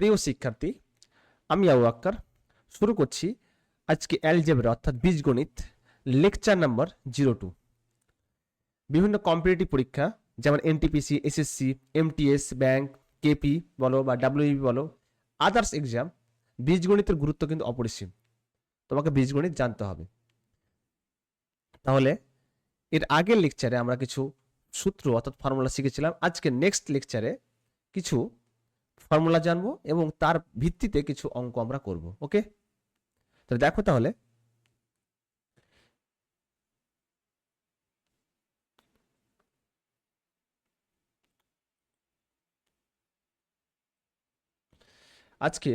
প্রিয় শিক্ষার্থী, আমি আবু আক্কার। শুরু করছি আজকে অ্যালজেব্রা অর্থাৎ বীজগণিত লেকচার নাম্বার জিরো টু বিভিন্ন কম্পিটিটিভ পরীক্ষা, যেমন NTPC SSC MTS bank KP বলো বা ডাব্লিউবি বলো আদার্স এক্সাম বীজগণিতের গুরুত্ব কিন্তু অপরিসীম। তোমাকে বীজগণিত জানতে হবে। তাহলে এর আগের লেকচারে আমরা কিছু সূত্র, অর্থাৎ ফর্মুলা শিখেছিলাম। আজকে নেক্সট লেকচারে কিছু ফর্মুলা জানব এবং তার ভিত্তিতে কিছু অঙ্ক আমরা করব, ওকে? তাহলে দেখো তাহলে। আজকে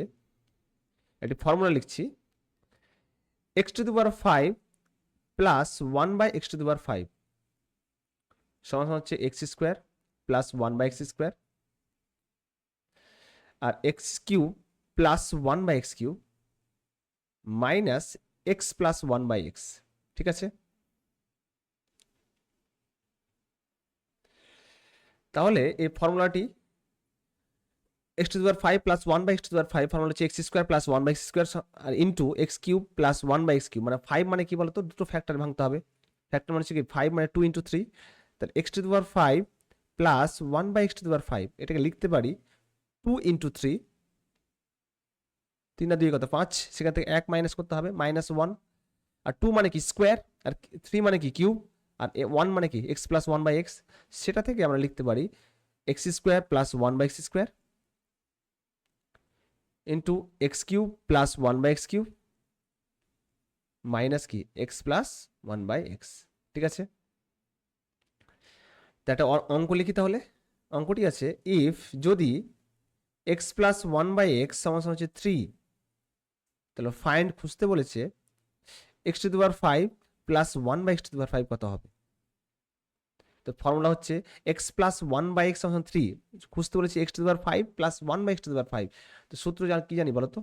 একটি ফর্মুলা লিখছি X to the power five plus one by X to the power five সমান হচ্ছে X square plus one by X square R X cube plus one by X cube minus X plus one by X ঠিক আছে? তাহলে এই ফর্মুলাটি X to power five plus one by X to power five formula হচ্ছে X square plus one by X square R into X cube plus one by X cube মানে five মানে কি বলতো? দুটো ফ্যাক্টর ভাঙতে হবে। ফ্যাক্টর মানে হচ্ছে কি ফাইভ মানে টু ইন্টু থ্রি তাহলে X to power five plus one by X to power five এটাকে লিখতে পারি টু ইন্টু থ্রি তিন আর দুই কত? পাঁচ। সেখান থেকে এক মাইনাস করতে হবে মাইনাস ওয়ান আর টু মানে কি? স্কোয়ার আর থ্রি মানে কি? কিউব আর ওয়ান মানে কি? X plus one by X সেটা থেকে আমরা লিখতে পারি X square plus one by X square into X cube plus one by X cube minus কি? X plus one by X ঠিক আছে? একটা অঙ্ক লিখি তাহলে? অঙ্কটি আছে ইফ যদি X plus one by X সমান হচ্ছে থ্রি তাহলে ফাইন্ড খুঁজতে বলেছে এক্স টু দুবার five plus one by X to দুবার ফাইভ কত হবে? তো ফর্মুলা হচ্ছে X plus one by X সমান থ্রি খুঁজতে বলেছে এক্স টু দুবার five plus one by X to দুবার ফাইভ তো সূত্র জান, কি জানি বলো তো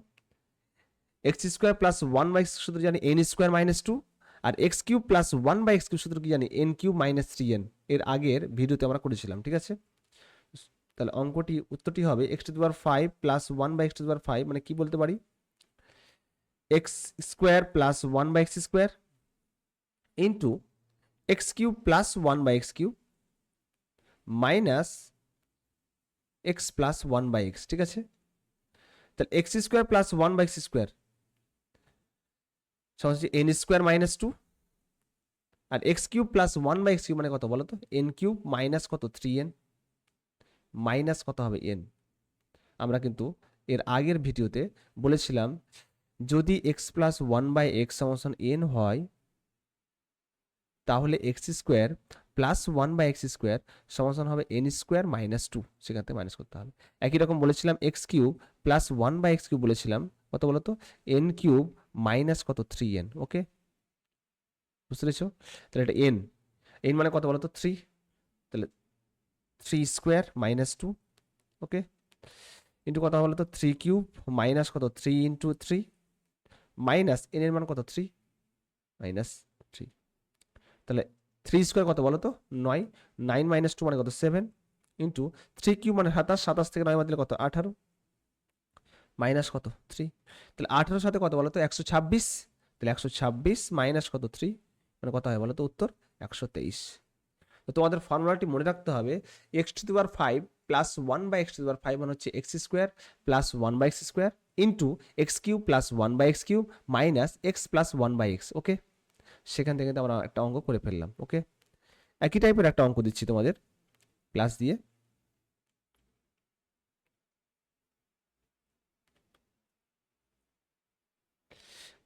X square plus one by X সূত্র জানি N square minus two R X cube plus one by X cube সূত্র কি জানি? N cube minus three N এর আগের ভিডিওতে আমরা করেছিলাম, ঠিক আছে? তাহলে অঙ্কটি উত্তরটি হবে X to power five plus one by X to power five মানে কি বলতে পারি? X square plus one by X square into X cube plus one by X cube minus X plus one by X ঠিক আছে? তাহলে X square plus one by X square সহজ N square minus two R X cube plus one by X cube মানে কত বলো তো N cube minus কত? Three N minus কত হবে এন আমরা কিন্তু এর আগের ভিডিওতে বলেছিলাম, যদি X plus one by X সমান এন হয়, তাহলে X square plus one by X square সমান হবে এন স্কোয়ার মাইনাস টু সেখান থেকে মাইনাস করতে হবে। একই রকম বলেছিলাম X cube plus one by X cube বলেছিলাম, কত বলতো? এন কিউব মাইনাস কত? থ্রি এন ওকে বুঝতে পেরেছ? তাহলে এটা এন এন মানে কত বলতো? Three three square minus two okay into কত বলো তো থ্রি কিউব মাইনাস কত? Three into three minus N এর মান কত? থ্রি মাইনাস থ্রি তাহলে থ্রি স্কোয়ার কত বলো তো নয় নাইন মাইনাস টু মানে কত? সেভেন ইন্টু থ্রি কিউব মানে সাতাশ। সাতাশ থেকে নয় দিলে কত? আঠারো। মাইনাস কত? থ্রি তাহলে আঠারোর সাথে কত বলো তো একশো ছাব্বিশ। তাহলে একশো ছাব্বিশ মাইনাস কত? থ্রি মানে কত হয় বলো তো উত্তর একশো তেইশ। তো তোমাদের ফর্মুলাটি মনে রাখতে হবে X to the power five plus one by X to the five মানে হচ্ছে X square plus one by X square into X cube plus one by X cube minus X plus one by X okay সেখান থেকে আমরা একটা অঙ্ক করে ফেললাম ওকে একই টাইপের একটা অঙ্ক দিচ্ছি তোমাদের প্লাস দিয়ে।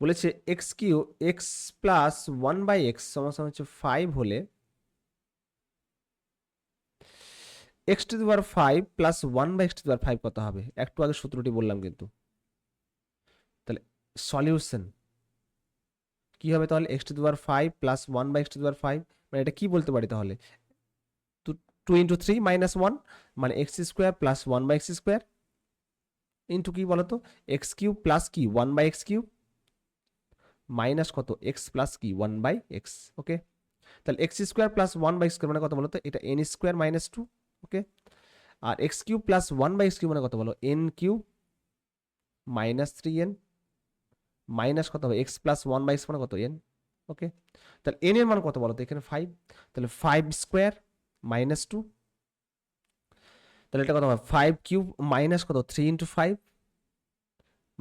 বলেছে X cube X plus one by X সমান হচ্ছে ফাইভ হলে X to the power five plus one by X to the power five কত হবে? একটু আগে সূত্রটি বললাম কিন্তু। তাহলে সলিউশন কি হবে তাহলে? X to the power five plus one by X to the power five মানে এটা কি বলতে পারি তাহলে? Two into three minus one মানে X square plus one by X square into কি বলতো? এক্স কিউব প্লাস কি? One by X cube minus কত? এক্স প্লাস কি? One by X, okay? তাহলে X square plus one by square মানে কত বলো তো এটা N square minus two okay R X cube plus one by X cube মানে কত বলো? N cube minus three N minus কত হবে? X plus one by X মানে কত এন ওকে তাহলে এন এর মান কত বলো? তো এখানে ফাইভ তাহলে ফাইভ স্কোয়ার মাইনাস টু তাহলে এটা কত হবে? ফাইভ কিউব মাইনাস কত? Three into five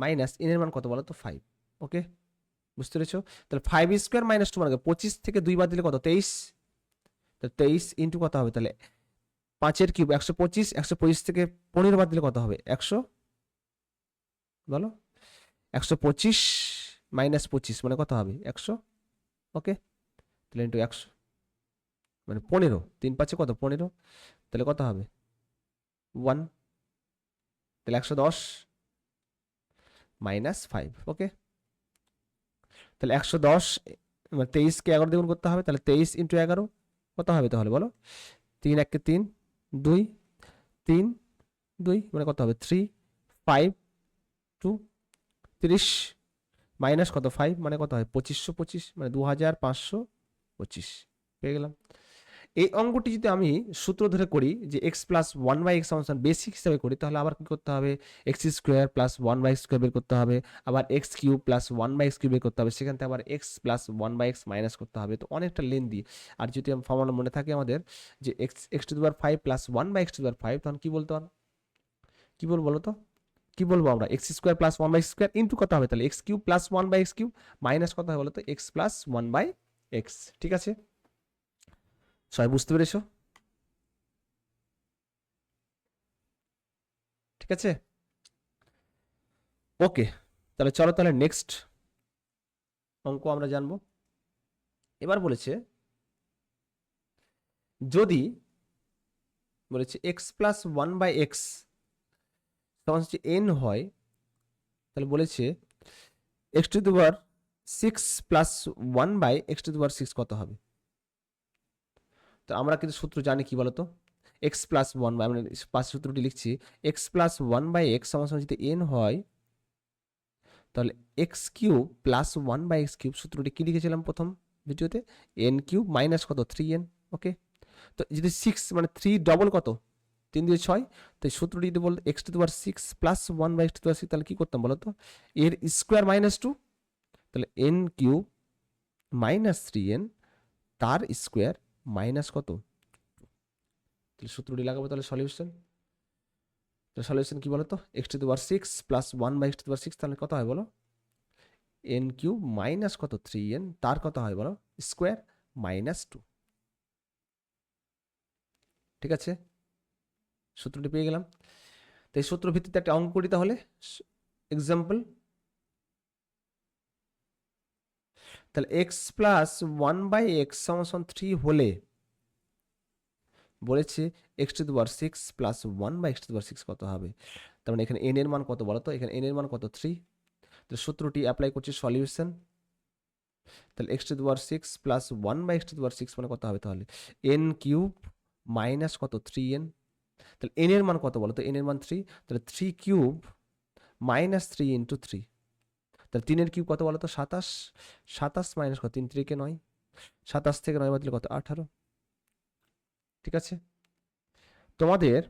minus N এর মান কত বলো? তো ফাইভ ওকে বুঝতে পেরেছ? তাহলে ফাইভ স্কোয়ার মাইনাস টু মানে পঁচিশ থেকে দুই বাদ দিলে কত? তেইশ। তো তেইশ ইন্টু কত হবে? তাহলে পাঁচের কিউব, একশো পঁচিশ একশো পঁচিশ থেকে পনেরো বাদ দিলে কত হবে? একশো? বলো? একশো পঁচিশ মাইনাস পঁচিশ মানে কত হবে? একশো? ওকে? তাহলে ইন্টু একশো। মানে পনেরো। তিন পাঁচে কত? পনেরো। তাহলে কত হবে? ওয়ান। তাহলে একশো দশ মাইনাস ফাইভ, ওকে? তাহলে একশো দশ মানে তেইশকে এগারো দ্বিগুণ করতে হবে। তাহলে তেইশ ইন্টু এগারো কত হবে তাহলে বলো? তিন একে তিন দুই, তিন, দুই মানে কত হবে? থ্রি, ফাইভ, টু, তিরিশ, মাইনাস কত? ফাইভ মানে কত হয়? পঁচিশশো পঁচিশ মানে দু হাজার পাঁচশো পঁচিশ। পেয়ে গেলাম। এই অঙ্গটি যদি আমি সূত্র ধরে করি যে X plus one by X সমান বেসিক হিসাবে করি, তাহলে আবার কী করতে হবে? X square plus one by square বের করতে হবে। আবার X cube plus one by X cube বের করতে হবে। সেখান থেকে আবার X plus one by X minus করতে হবে। তো অনেকটা লেন্দি আর যদি ফর্মুলা মনে থাকে আমাদের, যে এক্স এক্স টু দুবার five plus one by X to দুবার ফাইভ তখন কী বলতে পারো? কী বলব বলো তো? কি বলব আমরা? X square plus one by square into কত হবে? তাহলে X cube plus one by X cube minus কত হবে বলো তো? X plus one by X ঠিক আছে? সবাই বুঝতে পেরেছ? ঠিক আছে? ওকে, তাহলে চলো তাহলে নেক্সট অঙ্ক আমরা জানব। এবার বলেছে, যদি, বলেছে X plus one by X তখন হচ্ছে এন হয়, তাহলে বলেছে এক্স টু দুবার six plus one by X to দুবার সিক্স কত হবে? তো আমরা কিন্তু সূত্র জানি কি বলতো? এক্স প্লাস ওয়ান বাই আমরা পাঁচ সূত্রটি লিখছি X plus one by X সমান সমান যদি এন হয়, তাহলে X cube plus one by X cube সূত্রটি কি লিখেছিলাম প্রথম ভিডিওতে? এন কিউব মাইনাস কত? থ্রি এন ওকে তো যদি সিক্স মানে থ্রি ডবল কত? তিন দিয়ে ছয় তো সূত্রটি যদি বল এক্স টু দেওয়ার six plus one by X to দেওয়ার সিক্স তাহলে কী করতাম বলো তো এর স্কোয়ার মাইনাস টু তাহলে N cube minus three N তার স্কোয়ার মাইনাস কত? তাহলে সূত্রটি লাগাবো তাহলে সলিউশন। তাহলে সলিউশন কি বলো তো এক্স টু দেওয়ার six plus one by X to দেওয়ার সিক্স তাহলে কত হয় বলো? এন কিউব মাইনাস কত? থ্রি এন তার কত হয় বলো? স্কোয়ার মাইনাস টু ঠিক আছে? সূত্রটি পেয়ে গেলাম। তো এই সূত্র ভিত্তিতে একটা অঙ্ক করি তাহলে। এক্সাম্পল তাহলে X plus one by X সমান থ্রি হলে বলেছে এক্স টু দুবার six plus one by X to দুবার সিক্স কত হবে? তার মানে এখানে এন এর মান কত বলো তো এখানে এন এর মান কত? থ্রি তাহলে সূত্রটি অ্যাপ্লাই করছি সলিউশন তাহলে এক্স টু দুবার six plus one by X to দুবার সিক্স মানে কত হবে তাহলে? এন কিউব মাইনাস কত? থ্রি এন তাহলে এন এর মান কত বলো তো এন এর মান থ্রি তাহলে three cube minus three into three তাহলে তিনের কিউব কত বলো তো সাতাশ। সাতাশ মাইনাস কত? তিন ত্রিকে নয়। সাতাশ থেকে নয় বাদলে কত? আঠারো। ঠিক আছে? তোমাদের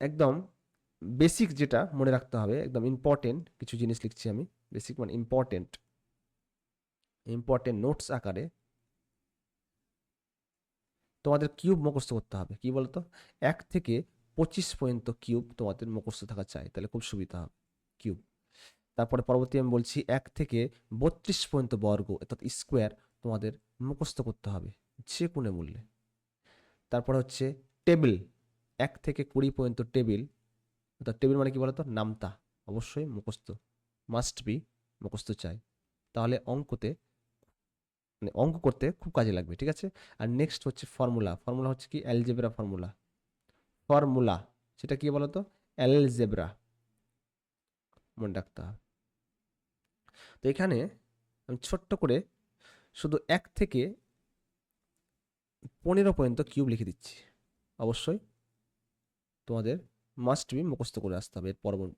একদম বেসিক যেটা মনে রাখতে হবে, একদম ইম্পর্টেন্ট কিছু জিনিস লিখছি আমি। বেসিক মানে ইম্পর্টেন্ট ইম্পর্টেন্ট নোটস আকারে তোমাদের কিউব মুখস্থ করতে হবে। কি বলতো? এক থেকে পঁচিশ পর্যন্ত কিউব তোমাদের মুখস্থ থাকা চাই, তাহলে খুব সুবিধা হবে। কিউব। তারপরে পরবর্তী আমি বলছি এক থেকে বত্রিশ পর্যন্ত বর্গ, অর্থাৎ স্কোয়ার তোমাদের মুখস্থ করতে হবে যে কোনো মূল্যে। তারপর হচ্ছে টেবিল, এক থেকে কুড়ি পর্যন্ত টেবিল, অর্থাৎ টেবিল মানে কি বলতো? নামতা। অবশ্যই মুখস্থ। মাস্ট বি মুখস্থ চাই। তাহলে অঙ্কতে মানে অঙ্ক করতে খুব কাজে লাগবে, ঠিক আছে? আর নেক্সট হচ্ছে ফর্মুলা ফর্মুলা হচ্ছে কি? অ্যালজেব্রা ফর্মুলা ফর্মুলা সেটা কি বলতো? অ্যালজেব্রা মনে রাখতে হবে তো এখানে আমি ছোট্ট করে শুধু এক থেকে পনেরো পর্যন্ত কিউব লিখে দিচ্ছি। অবশ্যই তোমাদের মাস্ট বি মুখস্থ করে আসতে হবে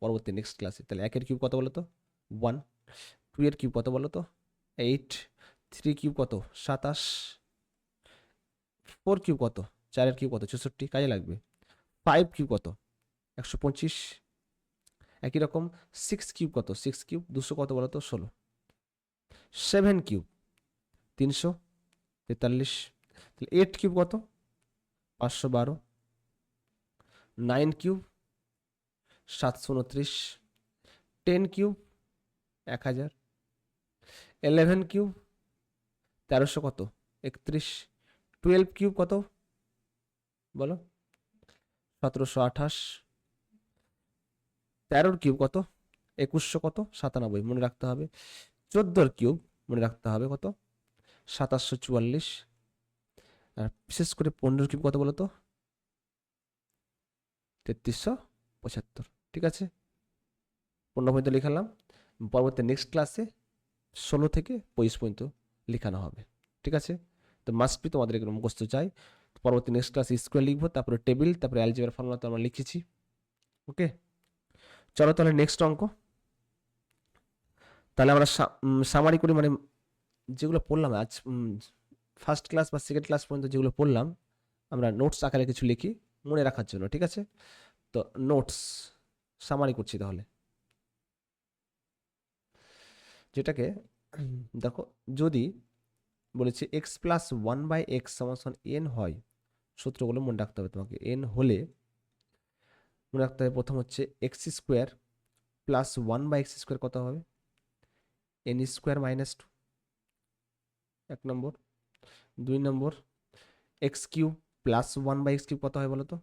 পরবর্তী নেক্সট ক্লাসে তাহলে একের কিউব কত বলো তো ওয়ান টু এর কিউব কত বলো তো এইট থ্রি কিউব কত? সাতাশ। ফোর কিউব কত? চারের কিউব কত? চৌষট্টি কাজে লাগবে। ফাইভ কিউব কত? একশো পঁচিশ। একই রকম সিক্স কিউব কত? সিক্স কিউব দুশো কত বলো তো? ষোলো। সেভেন কিউব তিনশো তেতাল্লিশ। তাহলে এইট কিউব কত? পাঁচশো বারো। নাইন কিউব সাতশো উনত্রিশ। টেন কিউব এক হাজার। এলেভেন কিউব তেরোশো কত? একত্রিশ। টুয়েলভ কিউব কত? বলো? সতেরোশো আঠাশ। তেরোর কিউব কত? একুশশো কত? সাতানব্বই। মনে রাখতে হবে। চোদ্দোর কিউব মনে রাখতে হবে কত? সাতাশশো চুয়াল্লিশ। আর বিশেষ করে পনেরোর কিউব কত বলো তো? তেত্রিশশো পঁচাত্তর। ঠিক আছে? পনেরো পর্যন্ত লিখালাম পরবর্তী নেক্সট ক্লাসে ষোলো থেকে পঁচিশ পর্যন্ত লেখানো হবে। ঠিক আছে? তো মাস্ট বি তোমাদের মুখস্থ চাই। পরবর্তী নেক্সট ক্লাসে স্কোয়ার লিখব, তারপরে টেবিল তারপরে অ্যালজেবার ফর্মুলা তো আমরা লিখেছি। ওকে চলো তাহলে নেক্সট অঙ্ক। তাহলে আমরা সামারি করি মানে যেগুলো পড়লাম, আজ ফার্স্ট ক্লাস বা সেকেন্ড ক্লাস পর্যন্ত যেগুলো পড়লাম, আমরা নোটস আকারে কিছু লিখি, মনে রাখার জন্য, ঠিক আছে? তো নোটস সামারি করছি তাহলে। যেটাকে, দেখো, যদি বলেছি x plus one by x সমান এন হয়, সূত্রগুলো মনে রাখতে হবে তোমাকে এন হলে মনে রাখতে হবে প্রথম হচ্ছে x square plus one by x square কত হবে? এন স্কোয়ার মাইনাস টু এক নম্বর। দুই নম্বর x cube plus one by x cube কত হয় বলো তো?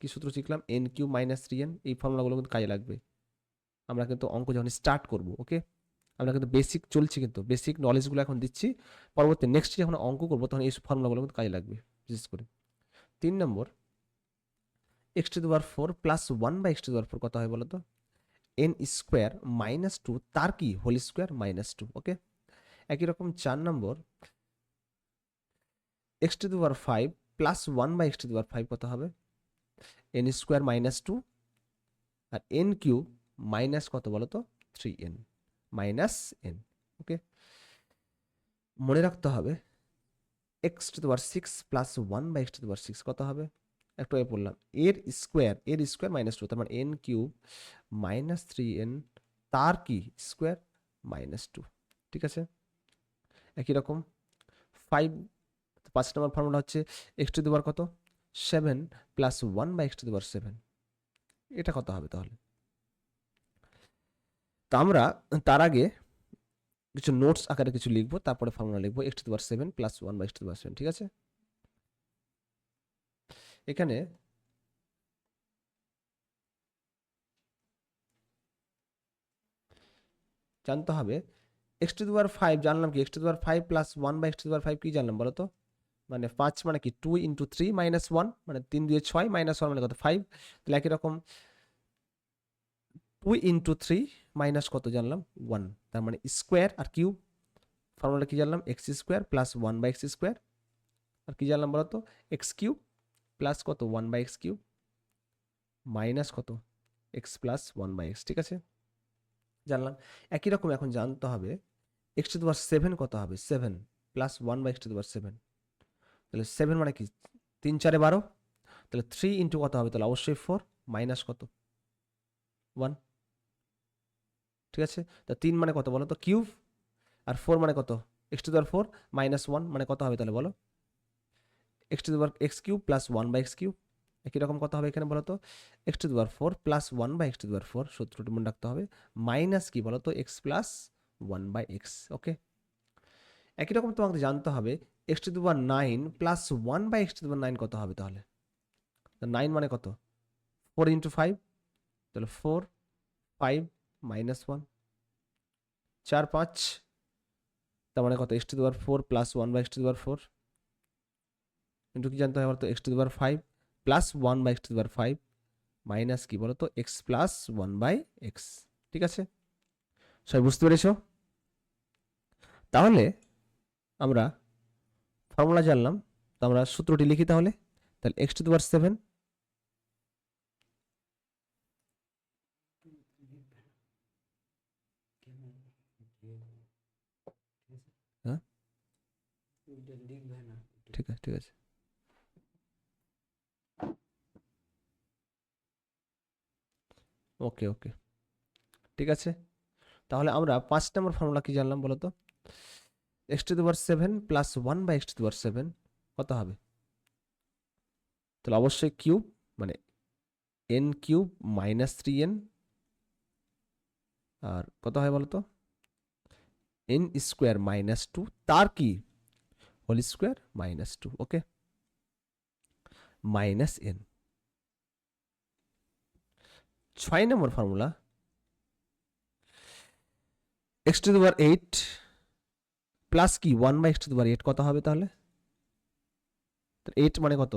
কী সূত্র শিখলাম? N cube minus three n এই ফর্মুলাগুলো কিন্তু কাজে লাগবে। আমরা কিন্তু অঙ্ক যখন স্টার্ট করব ওকে আমরা কিন্তু বেসিক চলছি কিন্তু বেসিক নলেজগুলো এখন দিচ্ছি। পরবর্তী নেক্সট যখন অঙ্ক করব, তখন এই ফর্মুলাগুলো কিন্তু কাজে লাগবে, বিশেষ করে। তিন নম্বর এক্স টু দেওয়ার four plus one by x to দেওয়ার ফোর কত হয় বলো তো এন স্কোয়ার মাইনাস টু, তার কি? Whole square minus two, okay? একই রকম চার নম্বর, এক্স টু দেওয়ার five plus one by x to দেওয়ার ফাইভ কত হবে? এন স্কোয়ার মাইনাস টু আর এন কিউব মাইনাস কত বলো তো three n, minus n, okay? মনে রাখতে হবে, এক্স টু দেওয়ার six plus one by x to দেওয়ার সিক্স কত হবে? একটু আগে বললাম এর স্কোয়ার এর স্কোয়ার মাইনাস টু তার মানে n cube minus three n তার কি? স্কোয়ার মাইনাস টু ঠিক আছে? একই রকম। ফাইভ পাঁচ নম্বর ফর্মুলা হচ্ছে এক্স টু দেওয়ার কত? Seven plus one by x to দেওয়ার সেভেন এটা কত হবে তাহলে? তো আমরা তার আগে কিছু নোটস আকারে কিছু লিখব, তারপরে ফর্মুলা লিখব এক্স টু দেওয়ার seven plus one by x to দেওয়ার সেভেন ঠিক আছে? এখানে জানতে হবে এক্স টু দেওয়ার ফাইভ জানলাম কি? এক্স টু দেওয়ার ফাইভ প্লাস ওয়ান বা এক্স টু দেওয়ার ফাইভ কি জানলাম বলো তো মানে পাঁচ মানে কি? Two into three minus one মানে তিন দুয়ে ছয় মাইনাস ওয়ান মানে কত? ফাইভ তাহলে একই রকম টু ইন্টু থ্রি মাইনাস কত জানলাম? ওয়ান তার মানে স্কোয়ার আর কিউব ফর্মুলা কি জানলাম? X square plus one by x square আর কি জানলাম বলো তো এক্স কিউব প্লাস কত? One by x cube minus কত? X plus one by x ঠিক আছে? জানলাম। একই রকম এখন জানতে হবে এক্স টু দেওয়ার সেভেন কত হবে? Seven plus one by x to দেওয়ার সেভেন তাহলে সেভেন মানে কি? তিন চারে বারো। তাহলে থ্রি ইন্টু কত হবে? তাহলে অবশ্যই ফোর মাইনাস কত? ওয়ান ঠিক আছে? তা তিন মানে কত বলো তো? কিউব আর ফোর মানে কত? এক্স টু দেওয়ার ফোর মাইনাস ওয়ান মানে কত হবে তাহলে বলো? এক্স টু দেওয়ার x cube plus one by x cube একই রকম কত হবে এখানে বলো তো এক্স টু দেওয়ার four plus one by x to দেওয়ার ফোর সূত্রটি মনে রাখতে হবে মাইনাস কি বলো তো x plus one by x okay একই রকম তোমাকে জানতে হবে এক্স টু দেওয়ার nine plus one by x to দেওয়ার নাইন কত হবে তাহলে? নাইন মানে কত? ফোর ইন্টু ফাইভ তাহলে ফোর ফাইভ মাইনাস ওয়ান চার পাঁচ, তার মানে কত? এক্স টু দেওয়ার four plus one by x to দেওয়ার ফোর ইন্টু কি জানতে হবে বলতো? এক্স টু দেওয়ার five plus one by x to দেওয়ার ফাইভ মাইনাস কি বলতো? X plus one by x ঠিক আছে? সবাই বুঝতে পেরেছ? তাহলে আমরা ফর্মুলা জানলাম, তো আমরা সূত্রটি লিখি তাহলে। তাহলে এক্স টু দেওয়ার সেভেন হ্যাঁ? ঠিক আছে ঠিক আছে। ওকে ওকে। ঠিক আছে? তাহলে আমরা পাঁচ নম্বর ফর্মুলা কি জানলাম বলো তো? এক্স টু দেওয়ার seven plus one by x to দেওয়ার সেভেন কত হবে? তাহলে অবশ্যই কিউব মানে n cube minus three n আর কত হয় বলো তো? এন স্কোয়ার মাইনাস টু তার কি? Whole square minus two okay minus n ছয় নম্বর ফর্মুলা এক্স টু দেওয়ার এইট প্লাস কি? ওয়ান বাই এক্স টু দেওয়ার এইট কত হবে তাহলে? এইট মানে কত?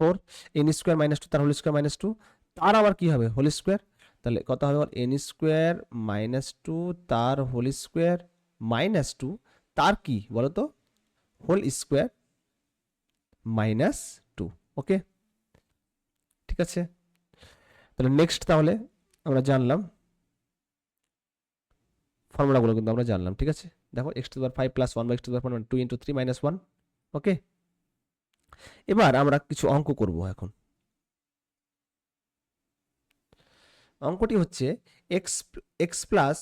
Four n square minus two তার হোল স্কোয়ার মাইনাস টু তার আবার কি হবে? হোল স্কোয়ার তাহলে কত হবে? এন স্কোয়ার মাইনাস টু তার হোল স্কোয়ার মাইনাস টু তার কি? বলো তো whole square minus two okay ঠিক আছে? তাহলে নেক্সট তাহলে আমরা জানলাম ফর্মুলাগুলো কিন্তু আমরা জানলাম, ঠিক আছে? দেখো x two bar five plus one by x to bar two into three minus one okay এবার আমরা কিছু অঙ্ক করব এখন। অঙ্কটি হচ্ছে x x plus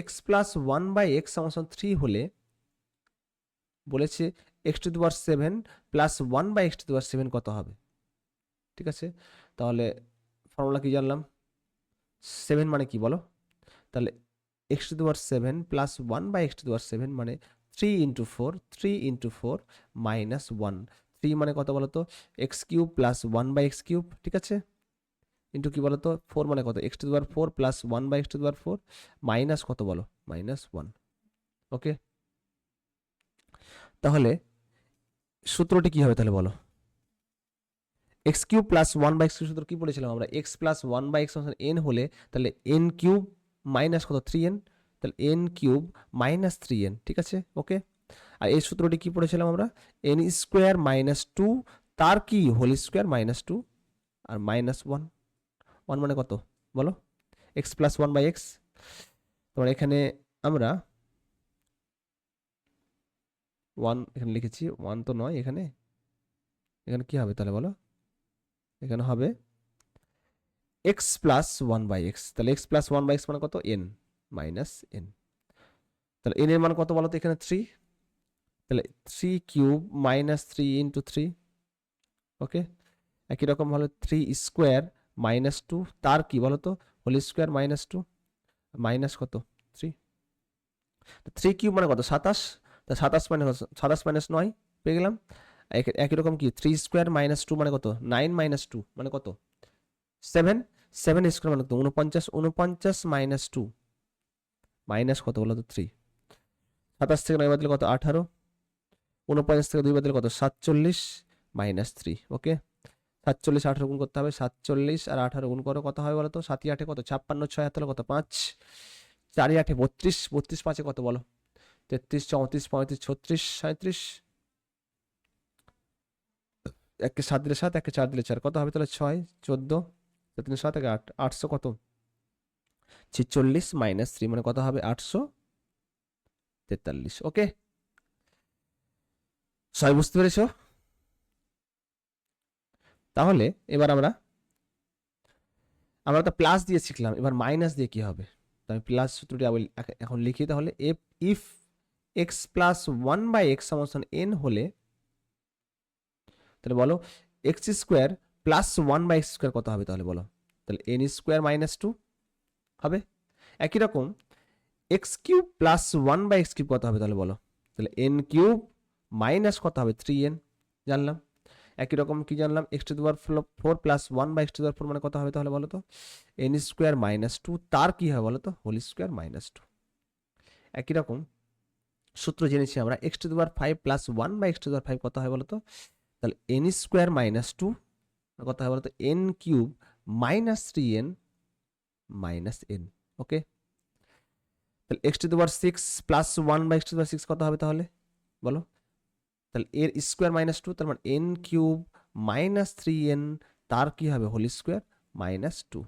x plus one by x সমান থ্রি হলে বলেছে এক্স টু দেওয়ার seven plus one by x to দেওয়ার সেভেন কত হবে? ঠিক আছে? তাহলে ফর্মুলা কি জানলাম? সেভেন মানে কি বলো? তাহলে এক্স টু দেওয়ার seven plus one by x to দেওয়ার সেভেন মানে three into four three into four minus one three মানে কত বলো তো x cube plus one by x cube ঠিক আছে? ইন্টু কি বলো তো ফোর মানে কত? এক্স টু দেওয়ার four plus one by x to দেওয়ার ফোর মাইনাস কত বলো? মাইনাস ওয়ান ওকে তাহলে সূত্রটি কি হবে তাহলে বলো? X cube plus one by x cube সূত্র কি বলেছিলাম আমরা? X plus one by x n হলে তাহলে এন কিউব মাইনাস কত? থ্রি এন তাহলে n cube minus three n ঠিক আছে? ওকে আর এই সূত্রটি কি পড়েছিলাম আমরা? এন স্কোয়ার মাইনাস টু তার কি? হোল স্কোয়ার মাইনাস টু আর মাইনাস ওয়ান ওয়ান মানে কত? বলো। X plus one by x তোমার এখানে আমরা ওয়ান এখানে লিখেছি ওয়ান তো নয় এখানে। এখানে কি হবে তাহলে বলো? এখানে হবে x plus one by x তাহলে x plus one by x মানে কত? এন মাইনাস এন তাহলে এন এর মান কত বলো তো এখানে? থ্রি তাহলে three cube minus three into three okay একই রকম হলো থ্রি স্কোয়ার মাইনাস টু তার কি বলো তো whole square minus two minus কত থ্রি থ্রি কিউব মানে কত? সাতাশ। তা সাতাশ মাইনাস সাতাশ মাইনাস নয়, পেয়ে গেলাম। একই রকম কি? থ্রি স্কোয়ার মাইনাস টু মানে কত? নাইন মাইনাস টু মানে কত? সেভেন সেভেন স্কোয়ার মানে কত? উনপঞ্চাশ উনপঞ্চাশ মাইনাস টু মাইনাস কত বলো তো থ্রি সাতাশ থেকে নয় বাদলে কত? আঠারো। উনপঞ্চাশ থেকে দুই বাদলে কত? সাতচল্লিশ মাইনাস থ্রি ওকে সাতচল্লিশ, আঠারো গুণ করতে হবে। সাতচল্লিশ আর আঠারো গুণ করো, কত হবে বলো তো সাতই আটে কত? ছাপ্পান্ন, ছয় হাতে কত? পাঁচ। চারি আটে বত্রিশ। বত্রিশ পাঁচে কত বলো? তেত্রিশ, চৌত্রিশ, পঁয়ত্রিশ, ছত্রিশ সাঁত্রিশ একে সাত দিলে সাত, একে চার দিলে চার। কত হবে তাহলে ছয়? চোদ্দ। তিন সাত, একে আট। আটশো কত? ছিচল্লিশ মাইনাস থ্রি মানে কত হবে? আটশো তেতাল্লিশ। ওকে সবাই বুঝতে পেরেছ? তাহলে এবার আমরা আমরা তো প্লাস দিয়ে শিখলাম। এবার মাইনাস দিয়ে কি হবে? তো আমি প্লাস সূত্রটি এখন লিখি। তাহলে f if x plus one by x সমান এন হলে তাহলে বলো x square plus one by x square কত হবে তাহলে বলো? তাহলে এন স্কোয়ার মাইনাস টু হবে। একই রকম x cube plus one by x cube কত হবে তাহলে বলো? তাহলে এন কিউব মাইনাস কত হবে? থ্রি এন জানলাম। একই রকম কি জানলাম? এক্স টু দেওয়ার four plus one by x to দেওয়ার ফোর মানে কত হবে তাহলে বলো তো? এন স্কোয়ার মাইনাস টু তার কি হবে বলো তো? হোল স্কোয়ার মাইনাস টু একই রকম, সূত্র জেনেছি আমরা এক্স টু দেওয়ার five plus one by x to দেওয়ার ফাইভ কত হয় বলো তো? তাহলে এন স্কোয়ার মাইনাস টু কথা হয় বলো তো n cube minus three n minus n okay তাহলে এক্স টু দেওয়ার six plus one by x to দেওয়ার সিক্স কত হবে তাহলে? বলো। তাহলে এর স্কোয়ার মাইনাস টু তার মানে n cube minus three n তার কি হবে? হোল স্কোয়ার মাইনাস টু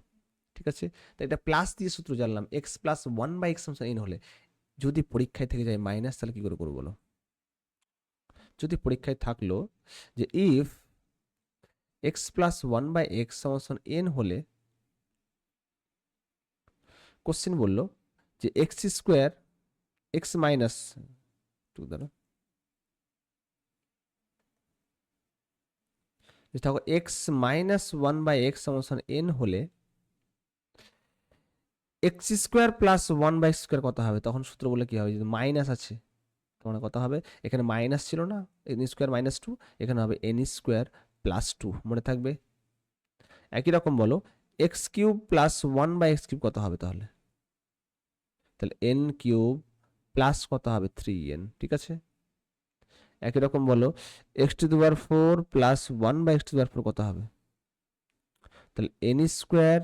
ঠিক আছে? তো এটা প্লাস দিয়ে সূত্র জানলাম x plus one by x n হলে, যদি পরীক্ষায় থেকে যায় মাইনাস তাহলে কী করে করব বলো? যদি পরীক্ষায় থাকল যে if x plus one by x সমান এন হলে কোশ্চেন বলল যে x square x minus two দ্বারা। দেখো x minus one by x সমান এন হলে x square plus one by square কত হবে? তখন সূত্র বলে কি হবে? যদি মাইনাস আছে। তখন কত হবে? এখানে মাইনাস ছিল না এন স্কোয়ার মাইনাস টু এখানে হবে এন স্কোয়ার প্লাস টু মনে থাকবে? একই রকম বলো x cube plus one by x cube কত হবে তাহলে? তাহলে এন কিউব প্লাস কত হবে? থ্রি এন ঠিক আছে? একই রকম বলো এক্স টু দুবার four plus one by x to দুবার ফোর কত হবে? তাহলে এন স্কোয়ার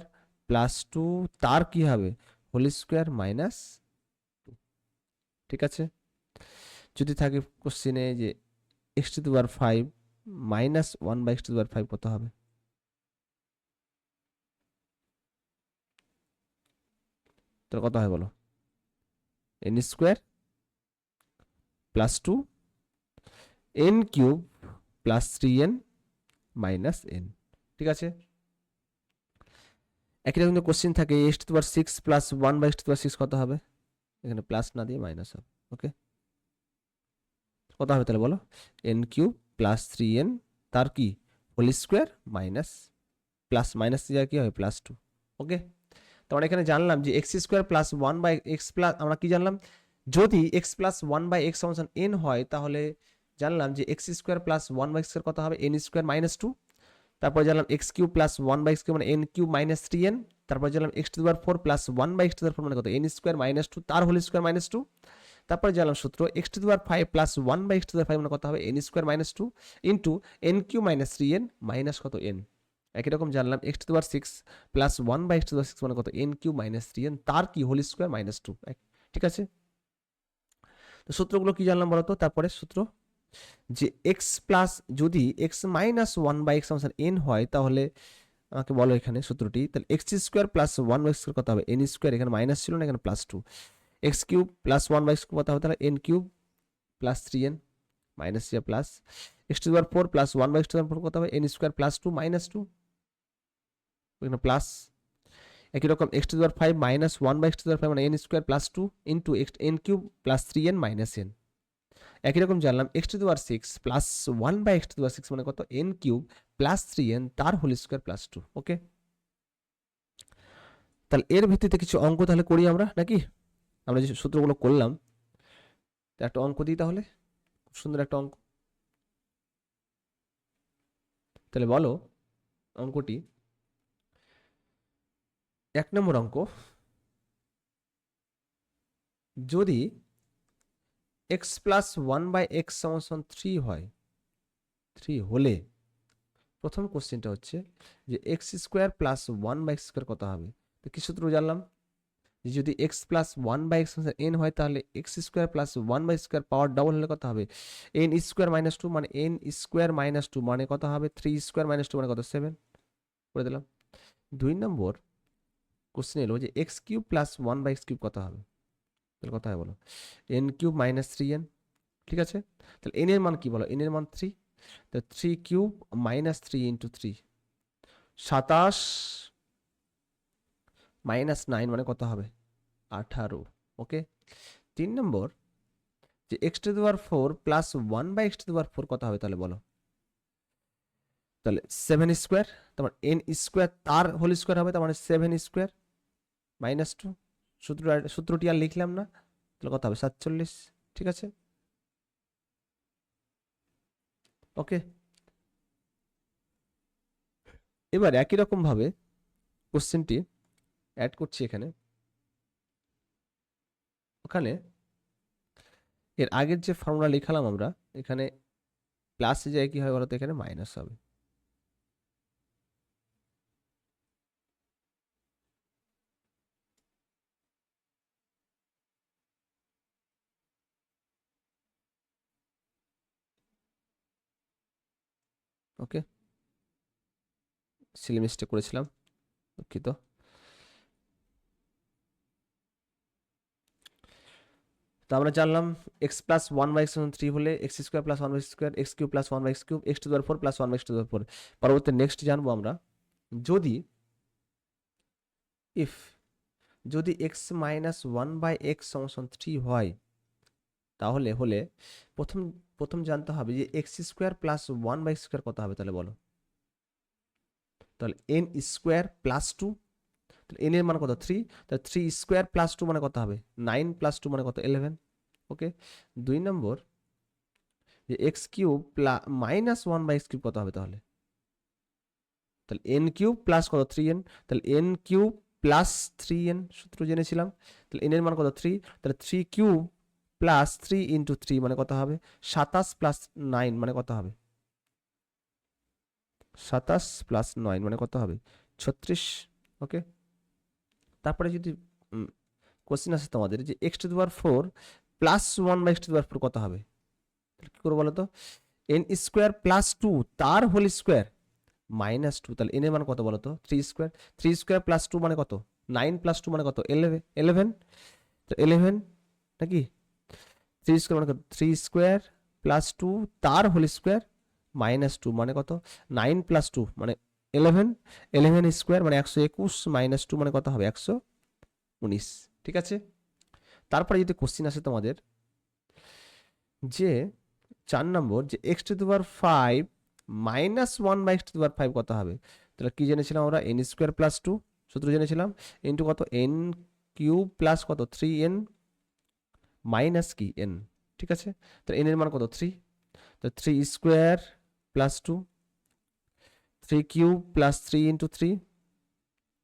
প্লাস টু তার কি হবে? হোল স্কোয়ার মাইনাস ঠিক আছে? যদি থাকে কোশ্চেনে যে এক্স টু দুবার five minus one by x to দুবার ফাইভ কত হবে? তাহলে কত হয় বলো? N square plus two n cube plus three n minus n ঠিক আছে? একই রকম কোশ্চেন থাকে x to power six plus one by x to power six কত হবে? এখানে প্লাস না দিয়ে মাইনাস হবে ওকে কত হবে তাহলে বলো? N cube plus three n তার কি? Whole square minus plus minus দিয়ে কি হবে? প্লাস টু ওকে তো আমরা এখানে জানলাম যে x square plus one by x plus আমরা কি জানলাম? যদি x plus one by x সমান এন হয়, তাহলে জানলাম যে x square plus one by square কত হবে? এন স্কোয়ার মাইনাস টু তারপর জানলাম x cube plus one by x cube মানে n cube minus three n তারপর জানলাম x two bar four plus one by x to four মানে কত? N square minus two তার হোল স্কোয়ার মাইনাস টু তারপর জানলাম সূত্র x two bar five plus one by x to five মানে কত হবে? N square minus two into n cube minus three n minus কত এন একই রকম জানলাম x two bar six plus one by x to six মানে কত? N cube minus three n তার কি? হোল স্কোয়ার মাইনাস টু ঠিক আছে? তো সূত্রগুলো কি জানলাম বলতো তারপরে সূত্র, যে এক্স প্লাস যদি x minus one by x function n হয়, তাহলে আমাকে বলো এখানে সূত্রটি, তাহলে x square plus one by square কত হবে? এন স্কোয়ার এখানে মাইনাস ছিল না, এখানে plus two x cube plus one by কত হবে? তাহলে n cube plus three n minus yeah plus x two bar four plus one by x two four কত হবে? N square plus two minus two. Plus. একই রকম x two bar five minus one by x two five মানে n square plus two into x, n cube plus three n minus n. একই রকম জানলাম, x two দেওয়ার six plus one by x two দেওয়ার six মানে কত? N cube plus three n তার whole square plus two, okay? তাহলে এর ভিত্তিতে কিছু অঙ্ক তাহলে করি আমরা, নাকি? আমরা যে সূত্রগুলো করলাম একটা অঙ্ক দিই তাহলে? খুব সুন্দর একটা অঙ্ক। তাহলে বলো, অঙ্কটি। এক নম্বর অঙ্ক, যদি x plus one by x সমান থ্রি হয় থ্রি হলে প্রথম কোশ্চেনটা হচ্ছে যে x square plus one by x square কত হবে? তো কি সূত্র জানলাম? যে যদি x plus one by x n হয়, তাহলে x square plus one by square power double হলে কত হবে? এন স্কোয়ার মাইনাস টু মানে এন স্কোয়ার মাইনাস টু মানে কত হবে? থ্রি স্কোয়ার মাইনাস টু মানে কত? সেভেন করে দিলাম। দুই নম্বর কোশ্চেন এলো যে x cube plus one by x cube কত হবে? তাহলে কথা হয় বলো? N cube minus three n ঠিক আছে? তাহলে এন এর মান কি বলো? এন এর মান থ্রি তো three cube minus three into three সাতাশ মাইনাস নাইন মানে কত হবে? আঠারো ওকে তিন নম্বর, যে এক্স টু দেওয়ার four plus one by x two দেওয়ার ফোর কত হবে তাহলে বলো? তাহলে সেভেন স্কোয়ার তারপর এন স্কোয়ার তার হোল স্কোয়ার হবে, তার মানে সেভেন স্কোয়ার মাইনাস টু সূত্র, সূত্রটি আর লিখলাম না, তাহলে কত হবে? সাতচল্লিশ, ঠিক আছে? ওকে এবার একই রকম ভাবে কোশ্চেনটি অ্যাড করছি এখানে। ওখানে এর আগের যে ফর্মুলা লিখালাম আমরা, এখানে প্লাসে যায় কি হয় বলতো? এখানে মাইনাস হবে। ওকে সিলি মিস্টেক করেছিলাম, দুঃখিত। তো আমরা জানলাম x plus one by x three হলে x square plus one by square x cube plus one by x cube x two দেওয়ার four plus one by x two দেওয়ার ফোর পরবর্তী নেক্সট জানব আমরা। যদি ইফ যদি x minus one by x সমান three হয়, তাহলে হলে প্রথম প্রথম জানতে হবে যে x square plus one by square কত হবে তাহলে বলো। তাহলে n square plus two n এর মান কত? থ্রি তাহলে থ্রি স্কোয়ার প্লাস টু মানে কত হবে? নাইন প্লাস টু মানে কত? ইলেভেন ওকে দুই নম্বর, যে x cube plus minus one by x cube কত হবে তাহলে? তাহলে এন কিউব প্লাস কত? থ্রি এন তাহলে n cube plus three n সূত্র জেনেছিলাম। তাহলে এন এর মান কত? থ্রি তাহলে three cube plus three into three মানে কত হবে? সাতাশ প্লাস নাইন মানে কত হবে? সাতাশ প্লাস নয় মানে কত হবে? ছত্রিশ ওকে তারপরে যদি কোশ্চেন আসে তোমাদের যে এক্স টু দেওয়ার four plus one by x two দেওয়ার ফোর কত হবে? তাহলে কী করব বলো তো এন স্কোয়ার প্লাস টু তার হোল স্কোয়ার মাইনাস টু তাহলে এন এর মান কত বলো তো three square three square plus two মানে কত? নাইন প্লাস টু মানে কত? ইলেভেন এলেভেন তো এলেভেন নাকি? থ্রি স্কোয়ার মানে কত? থ্রি স্কোয়ার প্লাস টু তার হোল স্কোয়ার মাইনাস টু মানে কত? নাইন প্লাস টু মানে ইলেভেন ইলেভেন স্কোয়ার মানে একশো একুশ মাইনাস টু মানে কত হবে? একশো উনিশ। ঠিক আছে? তারপরে যদি কোশ্চিন আসে তোমাদের, যে চার নম্বর, যে x two power five minus one by x two power five কত হবে? তাহলে কী জেনেছিলাম আমরা? এন স্কোয়ার প্লাস টু সূত্র জেনেছিলাম। ইন্টু কত? এন কিউব প্লাস কত? থ্রি এন মাইনাস কি? এন ঠিক আছে? তো এন এর মান কত? থ্রি তো three square plus two three cube plus three into three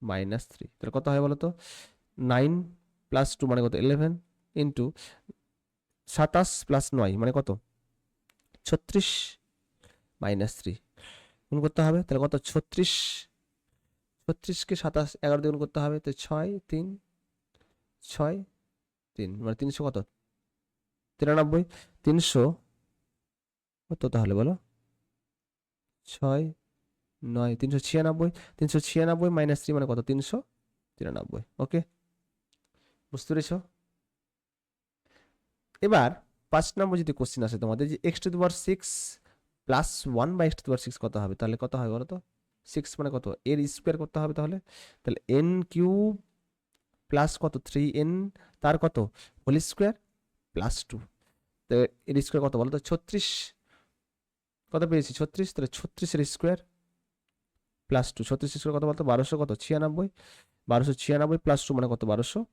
minus three তাহলে কত হয় বলো তো নাইন প্লাস টু মানে কত? ইলেভেন ইন্টু সাতাশ প্লাস নয় মানে কত? ছত্রিশ মাইনাস থ্রি গুণ করতে হবে। তাহলে কত? ছত্রিশ। ছত্রিশকে সাতাশ এগারো দিয়ে গুণ করতে হবে। তো ছয়, তিন ছয়, তিন। মানে তিনশো কত? তিরানব্বই। তিনশো কত তাহলে বলো? ছয় নয়, তিনশো ছিয়ানব্বই তিনশো ছিয়ানব্বই মাইনাস থ্রি মানে কত? তিনশো তিরানব্বই ওকে বুঝতে পেরেছ? এবার পাঁচ নম্বর যদি কোশ্চেন আসে তোমাদের, যে এক্স টু দুবার six plus one by x two দুবার সিক্স কত হবে? তাহলে কত হবে বলো তো সিক্স মানে কত? এর স্কোয়ার করতে হবে তাহলে? তাহলে এন কিউব প্লাস কত? থ্রি এন তার কত? হোল স্কোয়ার প্লাস টু তো এর স্কোয়ার কত বলো তো ছত্রিশ। কত পেয়েছি? ছত্রিশ, তাহলে ছত্রিশের স্কোয়ার প্লাস টু ছত্রিশ কত বলতো? বারোশো কত? ছিয়ানব্বই। বারোশো ছিয়ানব্বই প্লাস টু মানে কত? বারোশো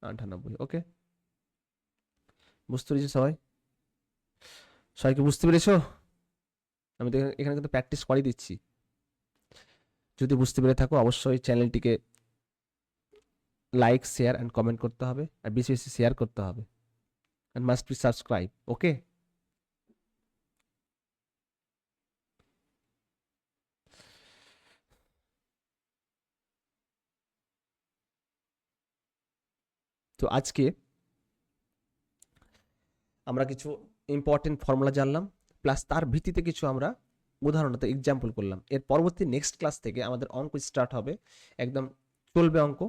আটানব্বই ওকে বুঝতে পেরেছি সবাই? সবাইকে বুঝতে পেরেছ? আমি তো এখানে- এখানে কিন্তু প্র্যাকটিস করিয়ে দিচ্ছি। যদি বুঝতে পেরে থাকো, অবশ্যই চ্যানেলটিকে লাইক শেয়ার অ্যান্ড কমেন্ট করতে হবে। আর বেশি বেশি শেয়ার করতে হবে। And must be subscribe okay তো আজকে আমরা কিছু ইম্পর্টেন্ট ফর্মুলা জানলাম প্লাস তার ভিত্তিতে কিছু আমরা উদাহরণত এক্সাম্পল করলাম। এর পরবর্তী নেক্সট ক্লাস থেকে আমাদের অঙ্ক স্টার্ট হবে। একদম চলবে অঙ্ক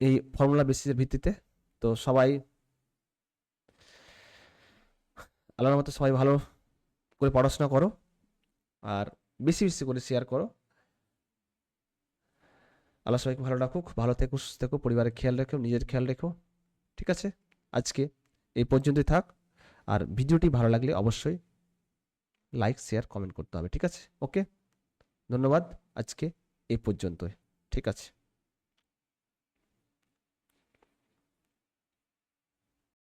এই ফর্মুলা বেসিসের ভিত্তিতে। তো সবাই আল্লাহর মতো সবাই ভালো করে পড়াশোনা করো আর বেশি বেশি করে শেয়ার করো। আল্লাহ সবাইকে ভালো রাখুক, ভালো থেকো, সুস্থ থেকো, পরিবারের খেয়াল রেখো, নিজের খেয়াল রেখো, ঠিক আছে? আজকে এই পর্যন্তই থাক। আর ভিডিওটি ভালো লাগলে অবশ্যই লাইক, শেয়ার, কমেন্ট করতে হবে, ঠিক আছে? ওকে? ধন্যবাদ আজকে এই পর্যন্তই, ঠিক আছে?